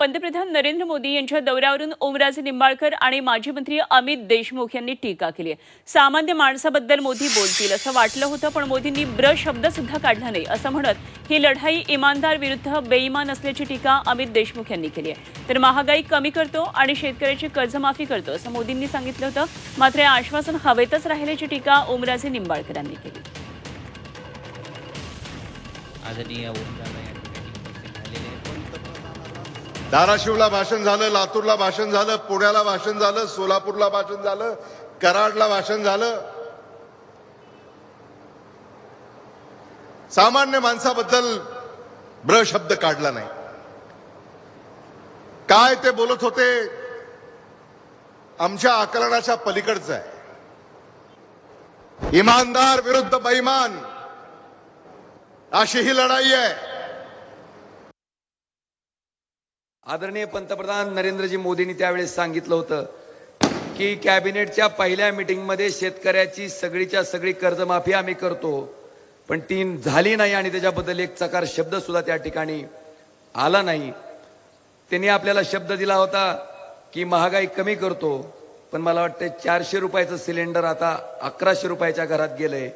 पंतप्रधान नरेंद्र मोदी यांच्या दौऱ्यावरून ओमराजे निंबाळकर आणि माजी मंत्री अमित देशमुख यांनी टीका केली आहे. सामान्य माणसाबद्दल मोदी बोलतील असं वाटलं होतं पण मोदींनी ब्र शब्द सुद्धा काढला नाही असं म्हणत ही लढाई इमानदार विरुद्ध बेईमान असल्याची टीका अमित देशमुख यांनी केली आहे. तर महागाई कमी करतो आणि शेतकऱ्याची कर्जमाफी करतो असं मोदींनी सांगितलं होतं. मात्र आश्वासन हवेतच राहिल्याची टीका ओमराजे निंबाळकर यांनी केली. आदरणीय ओमराजे झालेले आहेत. धाराशिवला भाषण झालं लातूरला भाषण झालं पुण्याला भाषण झालं सोलापूरला भाषण झालं कराडला भाषण झालं. सामान्य माणसाबद्दल ब्र शब्द काढला नाही. काय ते बोलत होते? आमच्या आकलनाच्या पलीकडचं आहे. इमानदार विरुद्ध बैमान अशी ही लढाई आहे. आदरणीय पंतप्रधान नरेंद्रजी मोदींनी त्यावेळेस सांगितलं होतं की कॅबिनेटच्या पहिल्या मिटिंगमध्ये शेतकऱ्याची सगळीच्या सगळी कर्जमाफी आम्ही करतो. पण ती झाली नाही आणि त्याच्याबद्दल एक चकार शब्द सुद्धा त्या ठिकाणी आला नाही. त्यांनी आपल्याला शब्द दिला होता की महागाई कमी करतो पण मला वाटतं चारशे रुपयाचं सिलेंडर आता अकराशे रुपयाच्या घरात गेलंय.